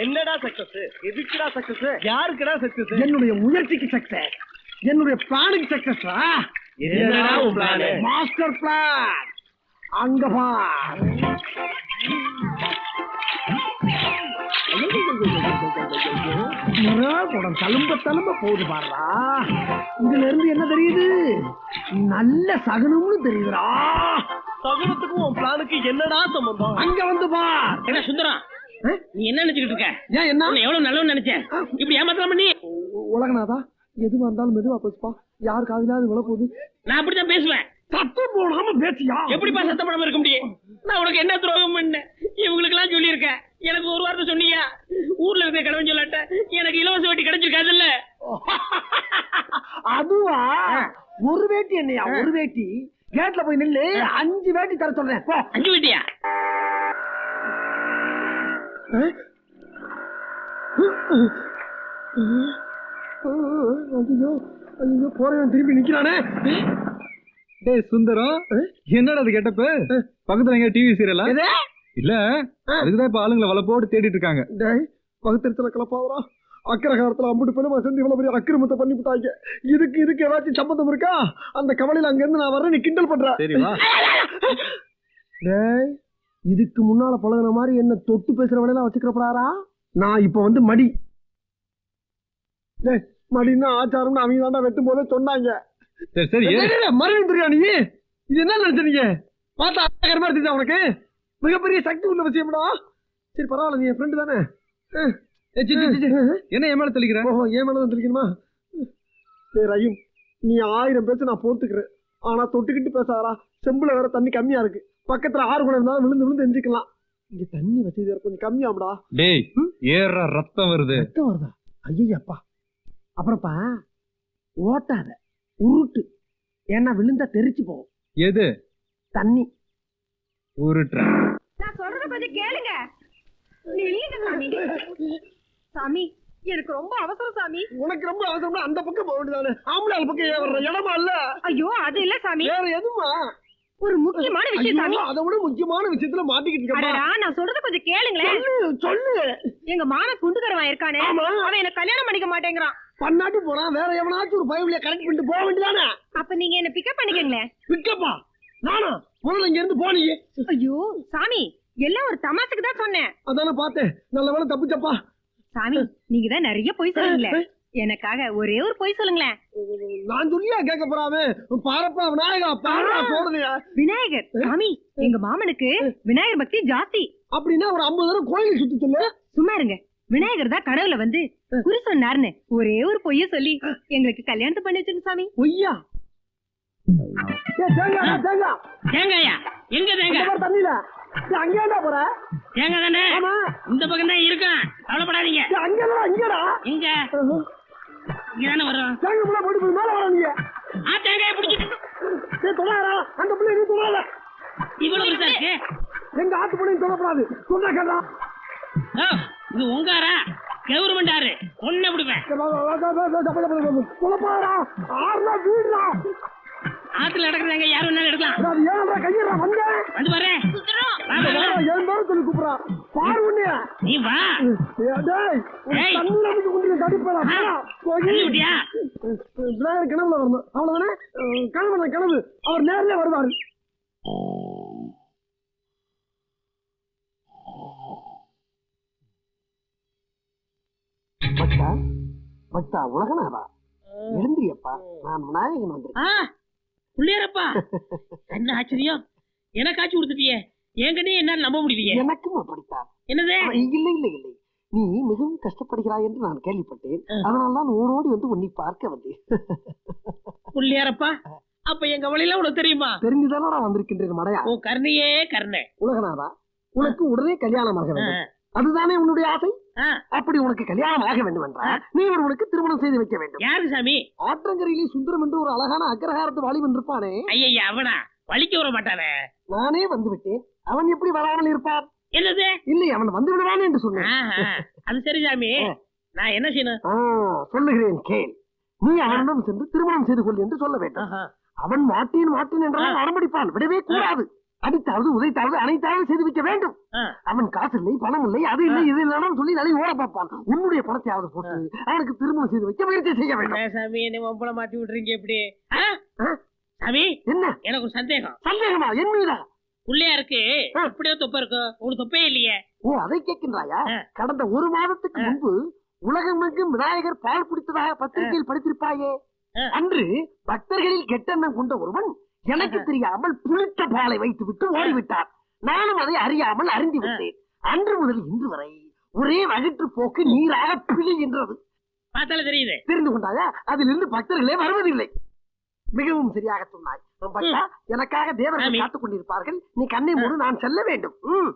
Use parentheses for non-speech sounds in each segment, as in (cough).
என்னடா சக்சஸ் எதுக்குடா success யாருக்குடா success என்னுடைய முயற்சிக்கு சக்சஸ் என்னுடைய பிளானுக்கு சக்சஸ் என்னடா உன் plan? மாஸ்டர் பிளான் அங்க பார் குடம் தழும்ப தழும்ப போகுது பாருடா. இதுல இருந்து என்ன தெரியுது? நல்ல சகுனம்னு தெரியுதுடா. சகுனத்துக்கும் உன் பிளானுக்கு என்னடா சம்பந்தம்? அங்க வந்து பார். என்ன சுந்தரம்? நீ என்ன நினைச்சுக்கிட்டு இருக்க? ஏன் என்ன? எவ்வளவு நல்லவன் நினைச்சேன். இப்படி ஏமாத்தலாம் பண்ணி உ- உலகநாதா எதுவா இருந்தாலும் மெதுவா பேசுப்பா. யார் காதுலாவது விழ போகுது? நான் அப்படித்தான் பேசுவேன். சத்தம் போடாம பேசியா? எப்படிப்பா சத்தப்படாம இருக்க முடியும்? நான் உனக்கு என்ன துரோகம் பண்ணேன் இவங்களுக்கு எல்லாம் சொல்லியிருக்கேன். எனக்கு ஒரு வார்த்தை சொன்னீங்க. ஊர்ல இருக்க கடவுள் சொல்லாட்ட எனக்கு இலவச வட்டி கிடைச்சிருக்காதுல்ல? (laughs) அதுவா? ஒரு வேட்டி என்னையா? ஒரு வேட்டி? கேட்ல போய் நில்லு. அஞ்சு வேட்டி தர சொல்றேன். போ. அஞ்சு வட்டியா? ஐயோ ஐயோ போறவன் திரும்பி நிக்கிறானே. டேய் சுந்தரம் என்னடா அது கெட்டப்பு? பக்கத்துல எங்க டிவி சீரியலா? இல்ல அதுக்குதான் இப்ப ஆளுங்களை வலை போட்டு தேடிட்டு இருக்காங்க. டேய் பகுத்தறிச்சல கலப்பாதரா அக்கரகாரத்துல அம்புட்டு பெருமா சேர்ந்து இவ்வளவு பெரிய அக்கிரமத்தை பண்ணி விட்டாங்க. இதுக்கு இதுக்கு ஏதாச்சும் சம்பந்தம் இருக்கா? அந்த கவலையில அங்க இருந்து நான் வர்றேன் நீ கிண்டல் பண்ற. சரி வா. டேய் இதுக்கு முன்னால பழகுன மாதிரி என்ன தொட்டு பேசுற வேலையெல்லாம் வச்சுக்கிறப்படாரா நான் இப்ப வந்து மடி. டேய் மடின்னா ஆச்சாரம்னு அவங்க தாண்டா வெட்டும் போதே சொன்னாங்க. சரி சரி மறுபடியும் தெரியா நீ? இது என்ன நினைச்சீங்க பார்த்தா அழகர் மாதிரி தெரிஞ்சா உனக்கு? மிகப்பெரிய சக்தி உள்ள விஷயம்டா. சரி பரவாயில்ல நீ என் ஃப்ரெண்டு தானே. என்ன ஏமால தெளிக்கிற? ஓஹோ ஏன் மேலதான் தெளிக்கணுமா? சரி ரஹீம் நீ ஆயிரம் பேச நான் பொறுத்துக்கிறேன் ஆனா தொட்டுக்கிட்டு பேசாரா செம்புல வேற தண்ணி கம்மியா இருக்கு. பக்கத்துல ஆறு குணம் இருந்தாலும் விழுந்து விழுந்து எஞ்சிக்கலாம் இங்க தண்ணி வசதி கொஞ்சம் கம்மியாம்டா டேய் ஏற ரத்தம் வருது. ரத்தம் வருதா? ஐயப்பா அப்புறப்பா ஓட்டாத. உருட்டு. ஏன்னா விழுந்தா தெரிச்சு போகும். எது? தண்ணி. உருட்டுற. நான் சொல்றத கொஞ்சம் கேளுங்க. நில்லுங்க சாமி. சாமி எனக்கு ரொம்ப அவசரம் சாமி. உனக்கு ரொம்ப அவசரம்னா அந்த பக்கம் போக வேண்டியதானே? ஆம்பளை ஆள் பக்கம் ஏன் வர்ற? இடமா இல்ல? ஐயோ அது இல்ல சாமி. வேற எதுமா? ஒரு முக்கியமான விஷயம் சாமி. அதை விட முக்கியமான விஷயத்துல மாட்டிக்கிட்டு. அடடா நான் சொல்றத கொஞ்சம் கேளுங்களேன். சொல்லு சொல்லு. எங்க மாமன் குண்டுக்கரவன் இருக்கானே. அவன் என்ன கல்யாணம் பண்ணிக்க மாட்டேங்கிறான். பன்னாட்டு போறான் வேற எவனாச்சும் ஒரு பயவிலிய கரெக்ட் பண்ணிட்டு போக வேண்டியதானே? அப்ப நீங்க என்ன பிக்கப் பண்ணிக்கங்களேன். பிக்கப்பா நானா? முதல்ல இங்க இருந்து போனீங்க ஐயோ சாமி. எல்லாம் ஒரு தமாசுக்கு தான் சொன்னேன். அதானே பார்த்தேன். நல்ல வேலை தப்பிச்சப்பா. சாமி நீங்க தான் நிறைய பொய் சொல்லுங்களேன். எனக்காக ஒரே ஒரு பொய் சொல்லுங்களேன். நான் சொல்லியா கேட்க போறாமே பாரப்பா விநாயகா பாரா போடுறியா விநாயகர் சாமி எங்க மாமனுக்கு விநாயகர் பக்தி ஜாஸ்தி. அப்படின்னா ஒரு ஐம்பது தடவை கோயில் சுத்தி சொல்லு. சும்மா இருங்க. விநாயகர் தான் கனவுல வந்து குறி சொன்னாருன்னு ஒரே ஒரு பொய்ய சொல்லி எங்களுக்கு கல்யாணத்தை பண்ணி வச்சிருங்க சாமி. பொய்யா? தேங்காய்? எங்க மாதிரி தண்ணியில. அங்கே ஏன்டா போற தேங்காய் தானே இந்த பக்கம் தான் இருக்கான் கவலைப்படாதீங்க அங்க இங்கடா எங்க இங்க தானே வரும் தேங்காய் முன்னா போட்டு போய் மேல வர நீங்க ஆ தேங்காயை பிடிச்சிட்டு தொடாதா அந்த பிள்ளை நீ தொடாத இவ்வளவு பெருசா இருக்கு எங்க ஆத்து பிள்ளைங்க தொடப்படாது சொன்னா கேட்டா இது உங்காரா கவர்மெண்ட் ஆறு ஒன்னு விடுவேன் சொல்லப்பாடா ஆறுனா வீடுடா ஆத்துல நடக்கிறதாங்க யாரும் என்ன எடுக்கலாம். வந்து? பாரு. நீ வா. கனவுல வரணும். அவ்வளவுதானே? கனவு கனவு அவர் நேர்ல வருவாரு. பக்தா பக்தா உலகநாதா. எழுந்திரியப்பா. நான் விநாயகன் வந்திருக்கேன். ஆ. புள்ளியாரப்பா. என்ன ஆச்சரியம்? எனக்கு ஆச்சு கொடுத்துட்டியே. என்கிட்ட என்ன நம்ப முடியலையே. எனக்கும் அப்படித்தான். என்னது? இல்லை இல்லை இல்லை. நீ மிகவும் கஷ்டப்படுகிறாய் என்று நான் கேள்விப்பட்டேன். அதனால தான் ஓடோடி வந்து உன்னை பார்க்க வந்தேன். புள்ளியாரப்பா அப்ப எங்க வழியில உனக்கு தெரியுமா? தெரிஞ்சுதானடா வந்திருக்கின்றேன் மடையா? உன் கருணையே கருணை. உலகநாதா உனக்கு உடனே கல்யாணமாக வேண்டும். அதுதானே உன்னுடைய ஆசை. அப்படி உனக்கு கல்யாணம் ஆக வேண்டும் என்றால் நீ ஒருவனுக்கு திருமணம் செய்து வைக்க வேண்டும். யாரு சாமி? ஆற்றங்கரையிலே சுந்தரம் என்று ஒரு அழகான அக்ரஹாரத்து வாலிபன் இருப்பானே? ஐயா அவனா? வலிக்க வர மாட்டானே. நானே வந்து விட்டேன். அவன் எப்படி வராமல் இருப்பான்? என்னது? இல்லை அவன் வந்து விடுவான் என்று சொன்னேன். அது சரி சாமி. நான் என்ன செய்யணும்? சொல்லுகிறேன் கேள். நீ அவனிடம் சென்று திருமணம் செய்து கொள் என்று சொல்ல வேண்டும். அவன் மாட்டேன் மாட்டேன் என்றால் அடம்பிடிப்பான். விடவே கூடாது. அடித்தாவது உதைத்தாவது அனைத்தாவது செய்து வைக்க வேண்டும். அவன் காசு இல்லை பணம் இல்லை அது இல்லை இது இல்லைன்னு சொல்லி நலை ஓட பார்ப்பான். உன்னுடைய பணத்தையாவது போட்டு அவனுக்கு திருமணம் செய்து வைக்க முயற்சி செய்ய வேண்டும். சாமி என்ன வம்பள மாட்டி விட்டுறீங்க இப்படி? ஆ? சாமி என்ன? எனக்கு ஒரு சந்தேகம். சந்தேகமா? என் மீதா? பிள்ளையாருக்கு ஆ. இப்படியோ தொப்பை இருக்கும் உங்களுக்கு தொப்பே இல்லையே. ஓ அதை கேட்கின்றாயா. கடந்த ஒரு மாதத்துக்கு. முன்பு உலகமெங்கும் விநாயகர் பால் குடித்ததாக பத்திரிகையில் படித்திருப்பாயே. அன்று பக்தர்களில் கெட்டெண்ணம் கொண்ட ஒருவன் எனக்கு தெரியாமல் புளித்த பாலை வைத்து விட்டு ஓடிவிட்டார். நானும் அதை அறியாமல் அறிந்து விட்டேன். அன்று முதல் இன்று வரை ஒரே வயிற்று போக்கு நீராக பிழிகின்றது பார்த்தாலே தெரியுது. தெரிந்து கொண்டாயா? அதிலிருந்து பக்தர்களே வருவதில்லை. மிகவும் சரியாக சொன்னாய். பக்தா எனக்காக தேவர்கள். காத்துக் கொண்டிருப்பார்கள். நீ கண்ணை மூடு நான் செல்ல வேண்டும். ம்.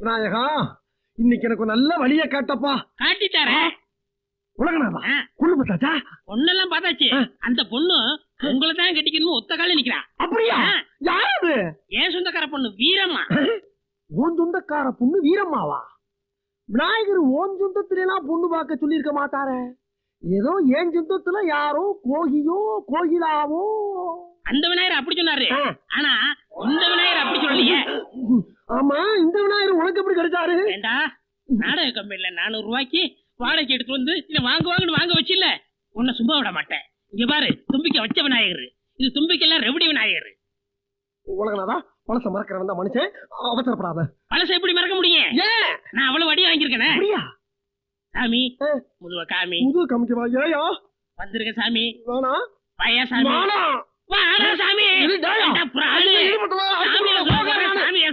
விநாயகா இன்னைக்கு எனக்கு ஒரு நல்ல வழியை காட்டப்பா. காட்டி தரேன். உலகநாதா. கொண்டு பார்த்தாச்சா பொண்ணெல்லாம் பார்த்தாச்சு. அந்த பொண்ணு உங்களை தான் கட்டிக்கணும் ஒத்த கால நிக்கிறா அப்படியா. யாரு ஏன் சொந்தக்கார பொண்ணு வீரம்மா? ஓன் சொந்தக்கார பொண்ணு வீரம்மாவா? விநாயகர் ஓன் சொந்தத்துல எல்லாம் பொண்ணு பார்க்க சொல்லியிருக்க மாட்டாரே. ஏதோ ஏன் சொந்தத்துல யாரோ கோகியோ கோகிலாவோ. அந்த விநாயகர் அப்படி சொன்னாரு. ஆனா இந்த விநாயகர் அப்படி சொல்லலையே. ஆமா இந்த விநாயகர் உனக்கு எப்படி கிடைச்சாரு? வேண்டா நாடக கம்பெனில நானூறு ரூபாய்க்கு வாடகைக்கு எடுத்து வந்து இதை வாங்க வாங்கன்னு வாங்க வச்சில்ல? உன்னை சும்மா விட மாட்டேன். இங்க பாரு தும்பிக்க வச்ச விநாயகர். இது தும்பிக்கெல்லாம் ரெவடி விநாயகர். உலகநாதா பழச மறக்கிறவன் தான் மனுஷன். அவசரப்படாத. பழசை எப்படி மறக்க முடியும்? ஏன் நான் அவ்வளவு வடி வாங்கியிருக்கேனே. அப்படியா? சாமி. முதுவ காமி. புது கமிக்கவா ஏயா? வந்திருக்க சாமி. வேணா. பையா சாமி. வேணா. வாடா சாமி. பிராணு. சாமி.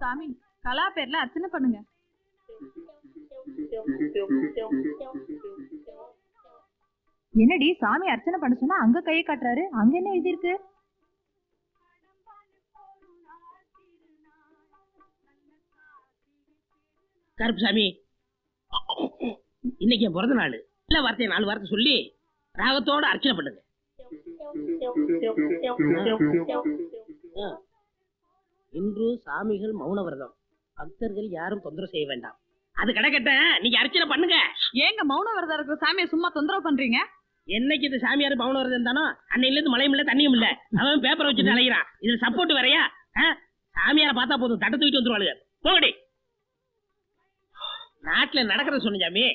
சாமி கலா பேர்ல அர்ச்சனை பண்ணுங்க. என்னடி சாமி அர்ச்சனை பண்ண சொன்னா அங்க கையை காட்டுறாரு? அங்க என்ன எழுதி இருக்கு? கருப்பு சாமி. இன்னைக்கு என் பிறந்த நாள். இல்ல வார்த்தையை நாலு வார்த்தை சொல்லி ராகத்தோட அர்ச்சனை பண்ணுங்க. இன்று சாமிகள் மௌன விரதம். பக்தர்கள் யாரும் தொந்தரவு செய்ய வேண்டாம். அது கிடக்கட்ட நீங்க அர்ச்சனை பண்ணுங்க. ஏங்க மௌன விரதம் இருக்கிற சாமியை சும்மா தொந்தரவு பண்றீங்க? என்னைக்கு இந்த சாமியார் மௌன விரதம் இருந்தானோ அன்னையில இருந்து மழையும் இல்ல தண்ணியும் இல்ல. அவன் பேப்பரை வச்சுட்டு அலைகிறான் இதுல சப்போர்ட் வேறயா? சாமியாரை பார்த்தா போதும். தட்டை தூக்கிட்டு வந்துருவாளுங்க. போகடி நாட்டுல நடக்கிறத சொன்ன சாமி.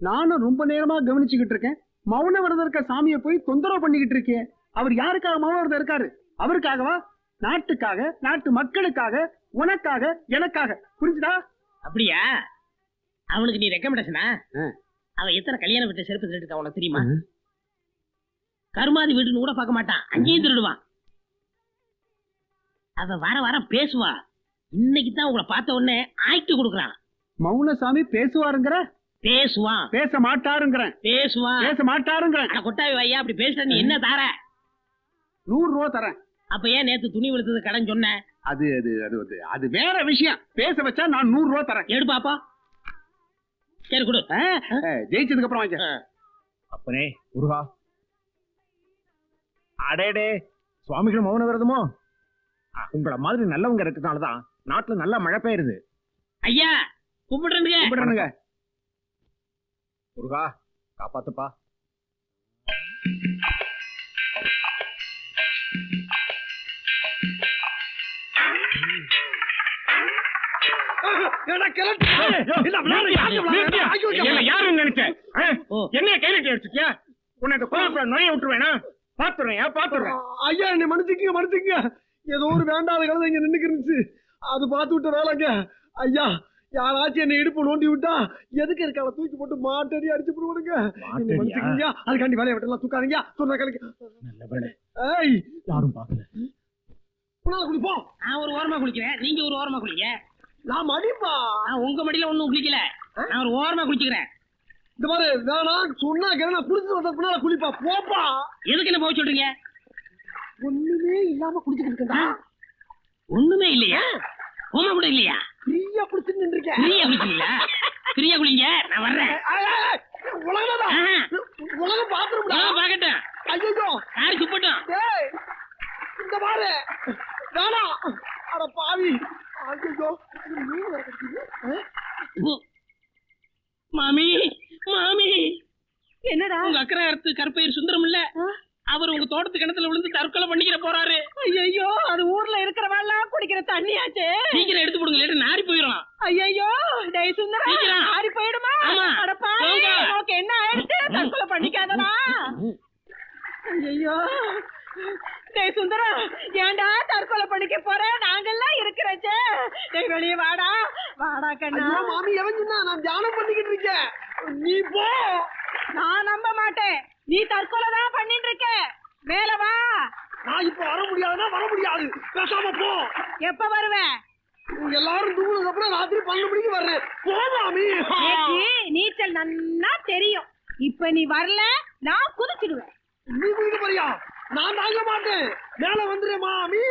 நானும் ரொம்ப நேரமா கவனிச்சுக்கிட்டு இருக்கேன். மௌன விரதம் இருக்க சாமியை போய் தொந்தரவு பண்ணிக்கிட்டு இருக்கேன் அவர் யாருக்காக மௌன விரதம் இருக்காரு? அவருக்காகவா? நாட்டுக்காக நாட்டு மக்களுக்காக உனக்காக எனக்காக. புரிஞ்சுதா? அப்படியா? அவனுக்கு நீ ரெக்கமெண்டேஷனா. அவன் எத்தனை கல்யாணம் விட்டு செருப்பு திருட்டு உனக்கு தெரியுமா? கருமாதி வீடுன்னு கூட பார்க்க மாட்டான். அங்கேயும் திருடுவான். அவன் வர வர பேசுவா. இன்னைக்கு தான் உங்களை பார்த்த உடனே ஆக்ட் கொடுக்குறான். மௌன சாமி பேசுவாருங்கிற? பேசுவான். பேச மாட்டாருங்கிறேன். பேசுவான். பேச மாட்டாருங்கிறேன். கொட்டாவி வையா அப்படி பேசுற நீ என்ன தார? நூறு ரூபா தரேன். அப்ப ஏன் நேத்து துணி வெளுத்தது கடன் சொன்ன? அது அது அது அது அது வேற விஷயம். பேச வச்சா நான் நூறு ரூபா தரேன். எடு பாப்பா. சரி கொடு. ஜெயிச்சதுக்கு அப்புறம் வாங்க அப்பனே முருகா. அடேடே சுவாமிகள் மௌன விரதமோ? உங்கள மாதிரி நல்லவங்க இருக்கனாலதான் நாட்டுல நல்ல மழை பெய்யுது. ஐயா கும்பிடுறேங்க கும்பிடுறேனுங்க. முருகா காப்பாத்துப்பா. யாருன்னு நினைச்சேன். என்னைய கையில வச்சுக்கியா உன்னை இந்த கோயிலுக்குள்ள நுழைய விட்டுருவேனா? பாத்துறேன் பாத்துறேன்? ஐயா என்னை மன்னிச்சுக்கங்க மன்னிச்சுக்கங்க. ஏதோ ஒரு வேண்டாத கழுதை இங்க நின்னுக்கு அது பார்த்து விட்ட வேலைங்க. ஐயா யாராச்சும் என்னை இடுப்பு நோண்டி விட்டா எதுக்கு இருக்கால தூக்கி போட்டு மாட்டடி அடிச்சு போடுவானுங்க? என்னை அதுக்காண்டி வேலையை விட்டலாம் தூக்காதீங்க. சொன்ன கலைக்கு ஏய். யாரும் பார்க்கல. உன்னால குளிப்போம் நான் ஒரு ஓரமா குளிக்கிறேன். நீங்க ஒரு ஓரமா குளிங்க. நான் மடிப்பா. நான் உங்க மடியில ஒண்ணும் குளிக்கல. நான் ஒரு ஓரமா குளிச்சுக்கிறேன். இந்த மாதிரி வேணாம் சொன்னா நான் குளிச்சு வந்த பின்னால குளிப்பா. போப்பா. எதுக்கு என்ன போக சொல்றீங்க? ஒண்ணுமே இல்லாம குளிச்சுக்கிட்டு இருக்கா ஒண்ணுமே இல்லையா? ஓமா கூட இல்லையா? ஃப்ரீயா குளிச்சுட்டு நின்றுருக்கேன். ஃப்ரீயா குளிக்கிறீங்களா? ஃப்ரீயா குளிங்க நான் வர்றேன். உலகம் பாத்துரும்டா. நான் பாக்கட்டும். ஐயோ கார் சுப்பட்டும். இந்த பாரு. வேணாம் அட பாவி ஐயோ மீன் வேற கிடைக்குது பு. மாமி மாமி. என்னடா? உங்க அக்கறாரத்து கருப்பையர் சுந்தரம் இல்ல? அவர் உங்க தோட்டத்து கிணத்துல விழுந்து தற்கொலை பண்ணிக்கிற போறாரு. ஐயோ அது ஊர்ல இருக்கிறவெல்லாம் குடிக்கிற தண்ணியாச்சே. சீக்கிரம் எடுத்து போடுங்க இல்லாட்டி நாரி போயிடும் ஐயோ டேய் சுந்தரா சீக்கிரம். ஆறி போயிடுமா ஆமா. அடப்பாவி போங்க. உனக்கு என்ன ஆயிடுச்சு தற்கொலை பண்ணிக்காதடா ஐயோ டேய் சுந்தரா ஏன்டா தற்கொலை பண்ணிக்க போற நாங்கெல்லாம் இருக்கிறச்சே டேய் வெளியே வாடா ஐயோ மாமி எவன் சொன்னா? நான் தியானம் பண்ணிக்கிட்டு இருக்கேன். நீ போ. நான் நம்ப மாட்டேன். நீ தற்கொலை தான் பண்ணிட்டு இருக்க. மேல வா. நான் இப்ப வர முடியாதுன்னா வர முடியாது. பேசாம போ. எப்ப வருவ எல்லாரும் தூங்குனதுக்கு அப்புறம் ராத்திரி பன்னெண்டு மணிக்கு வர்றேன். போ மாமி. நீச்சல் நன்னா தெரியும். இப்ப நீ வரல நான் குதிச்சிடுவேன். நீ குதிக்க போறியா? நான் தாங்க மாட்டேன். மேல வந்துரு மாமி.